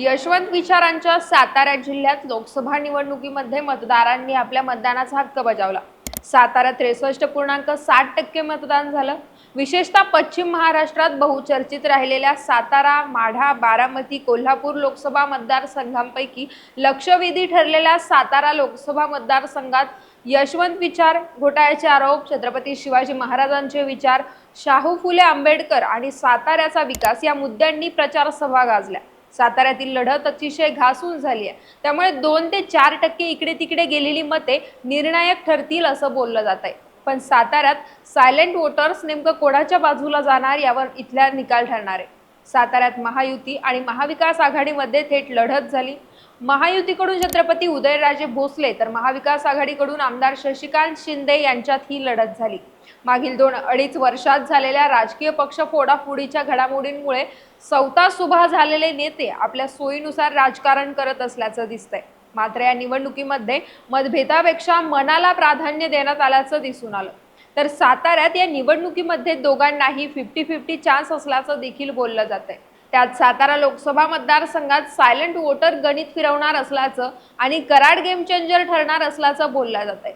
यशवंत विचारांच्या सातारा जिल्ह्यात लोकसभा निवडणुकीमध्ये मतदारांनी आपल्या मतदानाचा हक्क बजावला. सातारा त्रेसष्ट पूर्णांक साठ टक्के मतदान झालं. विशेषतः पश्चिम महाराष्ट्रात बहुचर्चित राहिलेल्या सातारा माढा बारामती कोल्हापूर लोकसभा मतदारसंघांपैकी लक्षवेधी ठरलेल्या सातारा लोकसभा मतदारसंघात यशवंत विचार घोटाळ्याचे आरोप छत्रपती शिवाजी महाराजांचे विचार शाहू फुले आंबेडकर आणि साताऱ्याचा विकास या मुद्द्यांनी प्रचार सभा गाजल्या. साताऱ्यातील लढत अतिशय घासून झाली आहे. त्यामुळे दोन ते चार टक्के इकडे तिकडे गेलेली मते निर्णायक ठरतील असं बोललं जात आहे. पण साताऱ्यात सायलेंट वोटर्स नेमकं कोणाच्या बाजूला जाणार यावर इथल्या निकाल ठरणार आहे. साताऱ्यात महायुती आणि महाविकास आघाडीमध्ये थेट लढत झाली. महायुतीकडून छत्रपती उदयराजे भोसले तर महाविकास आघाडीकडून आमदार शशिकांत शिंदे यांच्यात ही लढत झाली. मागील दोन अडीच वर्षात झालेल्या राजकीय पक्ष फोडाफोडीच्या घडामोडींमुळे सौता सुभा झालेले नेते आपल्या सोयीनुसार राजकारण करत असल्याचं दिसतंय. मात्र या निवडणुकीमध्ये मतभेदापेक्षा मनाला प्राधान्य देण्यात आल्याचं दिसून आलं. तर साताऱ्यात या निवडणुकीमध्ये दोघांनाही फिफ्टी फिफ्टी चान्स असल्याचं देखील बोललं जात आहे त्यात सातारा लोकसभा मतदारसंघात सायलेंट वोटर गणित फिरवणार असल्याचं आणि कराड गेम चेंजर ठरणार असल्याचं बोललं जात आहे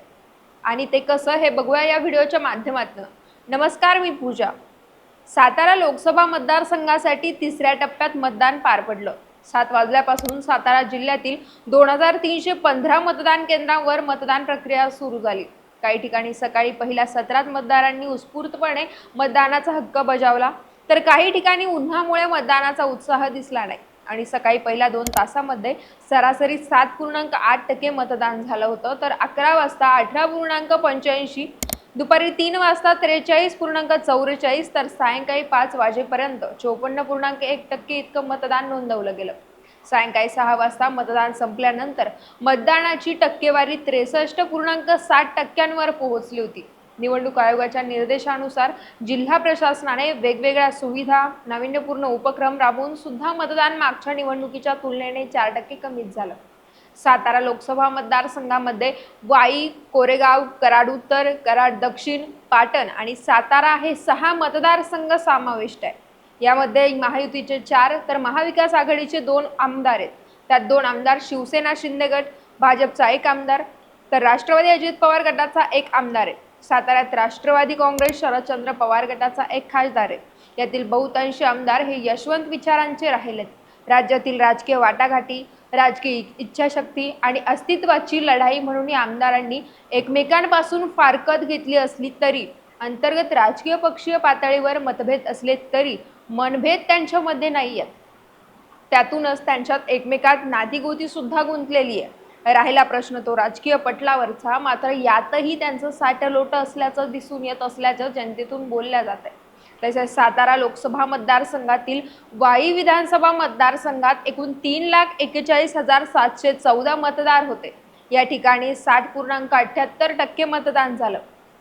आणि ते कसं हे बघूया या व्हिडिओच्या माध्यमातून. नमस्कार मी पूजा. सातारा लोकसभा मतदारसंघासाठी तिसऱ्या टप्प्यात मतदान पार पडलं. सात वाजल्यापासून सातारा जिल्ह्यातील दोन हजार तीनशे पंधरा मतदान केंद्रांवर मतदान प्रक्रिया सुरू झाली. काही ठिकाणी सकाळी पहिल्या सत्रात मतदारांनी उत्स्फूर्तपणे मतदानाचा हक्क बजावला. तर काही ठिकाणी उन्हामुळे मतदानाचा उत्साह दिसला नाही. आणि सकाळी पहिल्या दोन तासामध्ये सरासरी सात पूर्णांक आठ टक्के मतदान झालं होतं. तर अकरा वाजता अठरा पूर्णांक पंच्याऐंशी दुपारी तीन वाजता त्रेचाळीस पूर्णांक चौवेचाळीस तर सायंकाळी पाच वाजेपर्यंत चोपन्न पूर्णांक एक टक्के इतकं मतदान नोंदवलं गेलं. सायंकाळी सहा वाजता मतदान संपल्यानंतर मतदानाची टक्केवारी त्रेसष्ट पूर्णांक साठ टक्क्यांवर पोहोचली होती. निवडणूक आयोगाच्या निर्देशानुसार जिल्हा प्रशासनाने वेगवेगळ्या सुविधा नाविन्यपूर्ण उपक्रम राबवून सुद्धा मतदान मागच्या निवडणुकीच्या तुलनेने चार टक्के कमीच झालं. सातारा लोकसभा मतदारसंघामध्ये वाई कोरेगाव कराड उत्तर कराड दक्षिण पाटण आणि सातारा हे सहा मतदारसंघ समाविष्ट आहे यामध्ये महायुतीचे चार तर महाविकास आघाडीचे दोन आमदार आहेत. त्यात दोन आमदार शिवसेना शिंदे गट भाजपचा एक आमदार तर राष्ट्रवादी अजित पवार गटाचा एक आमदार आहे. साताऱ्यात राष्ट्रवादी काँग्रेस शरदचंद्र पवार गटाचा एक खासदार आहे. यातील बहुतांशी आमदार हे यशवंत विचारांचे राहिलेत राज्यातील राजकीय वाटाघाटी राजकीय इच्छाशक्ती आणि अस्तित्वाची लढाई म्हणून या आमदारांनी एकमेकांपासून फारकत घेतली असली तरी अंतर्गत राजकीय पक्षीय पातळीवर मतभेद असले तरी मनभेद त्यांच्यामध्ये नाही आहेत त्यातूनच त्यांच्यात एकमेकात नातीगोती सुद्धा गुंतलेली आहे. राहिला प्रश्न तो राजकीय पटलावरचा मात्र यातही त्यांचं साटलोट असल्याचं दिसून येत असल्याचं जनतेतून बोलल्या जात आहे तसेच सातारा लोकसभा मतदारसंघातील वाई विधानसभा मतदारसंघात एकूण तीन लाख एक्केचाळीस हजार सातशे चौदा मतदार होते. या ठिकाणी साठ पूर्णांक अठ्ठ्याहत्तर टक्के मतदान झालं.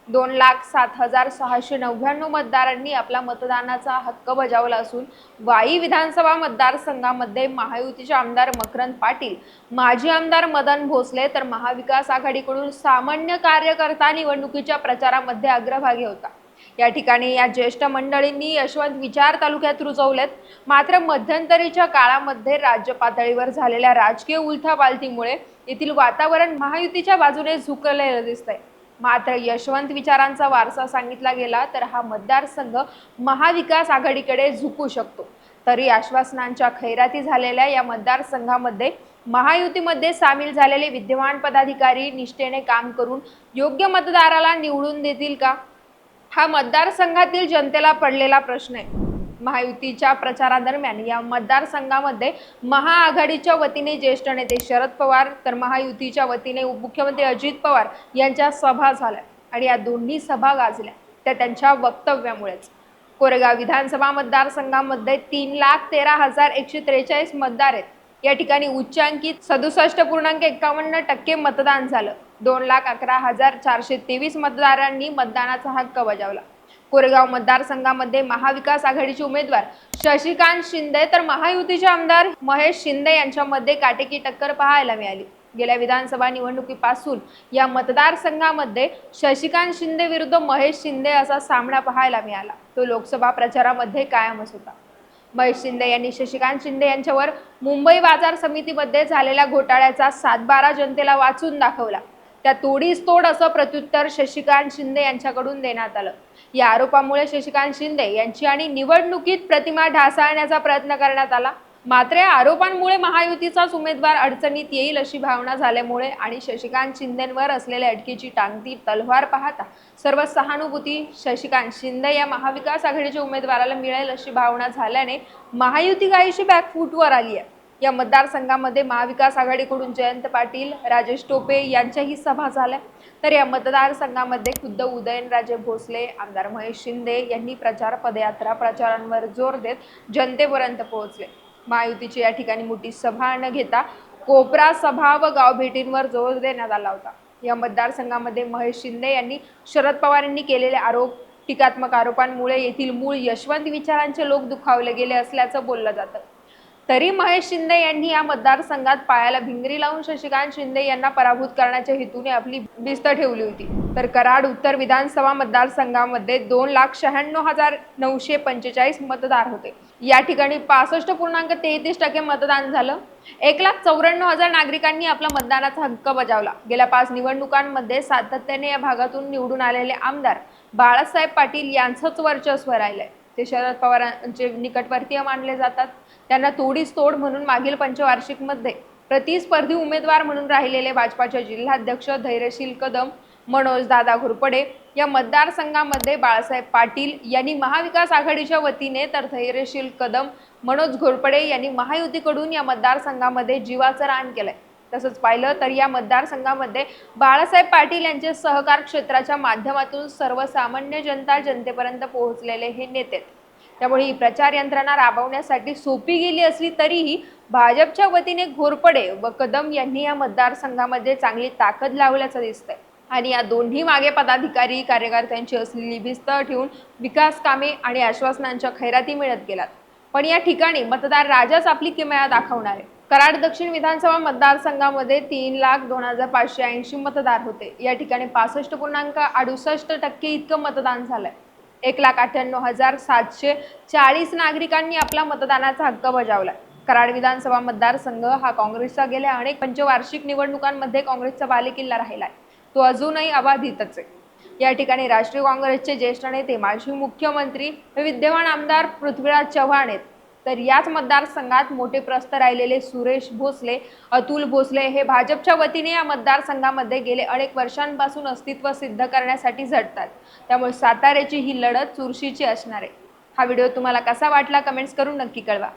दोन लाख सात हजार सहाशे नव्याण्णव मतदारांनी आपला मतदानाचा हक्क बजावला असून वाई विधानसभा मतदारसंघामध्ये महायुतीचे आमदार मकरंद पाटील माजी आमदार मदन भोसले तर महाविकास आघाडीकडून सामान्य कार्यकर्ता निवडणुकीच्या प्रचारामध्ये अग्रभागी होता. या ठिकाणी या ज्येष्ठ मंडळींनी यशवंत विचार तालुक्यात रुजवलेत. मात्र मध्यंतरीच्या काळामध्ये राज्य पातळीवर झालेल्या राजकीय उलथापालथीमुळे येथील वातावरण महायुतीच्या बाजूने झुकलेलं दिसतंय. मात्र यशवंत विचारांचा वारसा सांगितला गेला तर हा मतदारसंघ महाविकास आघाडीकडे झुकू शकतो. तरी आश्वासनांच्या खैराती झालेल्या या मतदारसंघामध्ये महायुतीमध्ये सामील झालेले विद्यमान पदाधिकारी निष्ठेने काम करून योग्य मतदाराला निवडून देतील का? हा मतदारसंघातील जनतेला पडलेला प्रश्न आहे. महायुतीच्या प्रचारादरम्यान या मतदारसंघामध्ये महाआघाडीच्या वतीने ज्येष्ठ नेते शरद पवार तर महायुतीच्या वतीने उपमुख्यमंत्री अजित पवार यांच्या सभा झाल्या आणि या दोन्ही सभा गाजल्या. त्या त्यांच्या वक्तव्यामुळेच. कोरेगाव विधानसभा मतदारसंघामध्ये तीन लाख तेरा हजार एकशे त्रेचाळीस मतदार आहेत. या ठिकाणी उच्चांकित सदुसष्ट पूर्णांक एकावन्न टक्के मतदान झालं. दोन लाख अकरा हजार चारशे तेवीस मतदारांनी मतदानाचा हक्क बजावला. कोरेगाव मतदारसंघामध्ये महाविकास आघाडीचे उमेदवार शशिकांत शिंदे तर महायुतीचे आमदार महेश शिंदे यांच्यामध्ये काटेकी टक्कर पाहायला मिळाली. गेल्या विधानसभा निवडणुकीपासून या मतदारसंघामध्ये शशिकांत शिंदे विरुद्ध महेश शिंदे असा सामना पाहायला मिळाला. तो लोकसभा प्रचारामध्ये कायमच होता. महेश शिंदे यांनी शशिकांत शिंदे यांच्यावर मुंबई बाजार समितीमध्ये झालेल्या घोटाळ्याचा सातबारा जनतेला वाचून दाखवला. त्या तोडीस तोड असं प्रत्युत्तर शशिकांत शिंदे यांच्याकडून देण्यात आलं. या आरोपामुळे शशिकांत शिंदे यांची आणि निवडणुकीत प्रतिमा ढासाळण्याचा प्रयत्न करण्यात आला. मात्र या आरोपांमुळे महायुतीचाच उमेदवार अडचणीत येईल अशी भावना झाल्यामुळे आणि शशिकांत शिंदेंवर असलेल्या अटकेची टांगती तलवार पाहता सर्व सहानुभूती शशिकांत शिंदे या महाविकास आघाडीच्या उमेदवाराला मिळेल अशी भावना झाल्याने महायुती काहीशी बॅकफूटवर आली आहे. या मतदारसंघामध्ये महाविकास आघाडीकडून जयंत पाटील राजेश टोपे यांच्याही सभा झाल्या. तर या मतदारसंघामध्ये खुद्द उदयनराजे भोसले आमदार महेश शिंदे यांनी प्रचार पदयात्रा प्रचारांवर जोर देत जनतेपर्यंत पोहोचले. महायुतीची या ठिकाणी मोठी सभा न घेता कोपरा सभा व गाव भेटींवर जोर देण्यात आला होता. या मतदारसंघामध्ये महेश शिंदे यांनी शरद पवार यांनी केलेले आरोप टीकात्मक आरोपांमुळे येथील मूळ यशवंत विचारांचे लोक दुखावले गेले असल्याचं बोललं जातं. तरी महेश शिंदे यांनी या मतदारसंघात पायाला भिंगरी लावून शशिकांत शिंदे यांना पराभूत करण्याच्या हेतूने आपली भिस्त ठेवली होती. तर कराड उत्तर विधानसभा मतदारसंघामध्ये दोन लाख शहाण्णव हजार नऊशे पंचेचाळीस मतदार होते. या ठिकाणी पासष्ट पूर्णांक तेहतीस टक्के मतदान झालं. एक लाख चौऱ्याण्णव हजार नागरिकांनी आपला मतदानाचा हक्क बजावला. गेल्या पाच निवडणुकांमध्ये सातत्याने या भागातून निवडून आलेले आमदार बाळासाहेब पाटील यांचंच वर्चस्व राहिलंय. ते शरद पवारांचे निकटवर्तीय मानले जातात. त्यांना तोडीस तोड म्हणून मागील पंचवार्षिकमध्ये प्रतिस्पर्धी उमेदवार म्हणून राहिलेले भाजपाचे जिल्हाध्यक्ष धैर्यशील कदम मनोज दादा घोरपडे या मतदारसंघामध्ये बाळासाहेब पाटील यांनी महाविकास आघाडीच्या वतीने तर धैर्यशील कदम मनोज घोरपडे यांनी महायुतीकडून या मतदारसंघामध्ये जीवाचं रान केलंय. तसंच पाहिलं तर या मतदारसंघामध्ये बाळासाहेब पाटील यांचे सहकार क्षेत्राच्या माध्यमातून सर्वसामान्य जनता जनतेपर्यंत पोहोचलेले हे नेते आहेत. त्यामुळे ही प्रचार यंत्रणा राबवण्यासाठी सोपी गेली असली तरीही भाजपच्या वतीने घोरपडे व कदम यांनी या मतदारसंघामध्ये चांगली ताकद लावल्याचं दिसतंय. आणि या दोन्ही मागे पदाधिकारी कार्यकर्त्यांची असलेली भिस्त ठेवून विकास कामे आणि आश्वासनांच्या खैराती मिळत गेलात पण या ठिकाणी मतदार राजाच आपली किमया दाखवणार आहे कराड दक्षिण विधानसभा मतदारसंघामध्ये तीन लाख दोन हजार पाचशे ऐंशी मतदार होते. या ठिकाणी पासष्ट पूर्णांक अडुसष्ट टक्के इतकं मतदान झालंय. एक लाख अठ्ठ्याण्णव हजार सातशे चाळीस नागरिकांनी आपला मतदानाचा हक्क बजावला कराड विधानसभा मतदारसंघ हा काँग्रेसचा गेल्या अनेक पंचवार्षिक निवडणुकांमध्ये काँग्रेसचा बालेकिल्ला राहिलाय. तो अजूनही अबाधितच आहे. या ठिकाणी राष्ट्रीय काँग्रेसचे ज्येष्ठ नेते माजी मुख्यमंत्री विद्यमान आमदार पृथ्वीराज चव्हाण आहेत. तर याच मतदारसंघात मोठे प्रस्त राहिलेले सुरेश भोसले अतुल भोसले हे भाजपच्या वतीने या मतदारसंघामध्ये गेले अनेक वर्षांपासून अस्तित्व सिद्ध करण्यासाठी झटतात त्यामुळे साताऱ्याची ही लढत चुरशीची असणार आहे. हा व्हिडिओ तुम्हाला कसा वाटला कमेंट्स करून नक्की कळवा.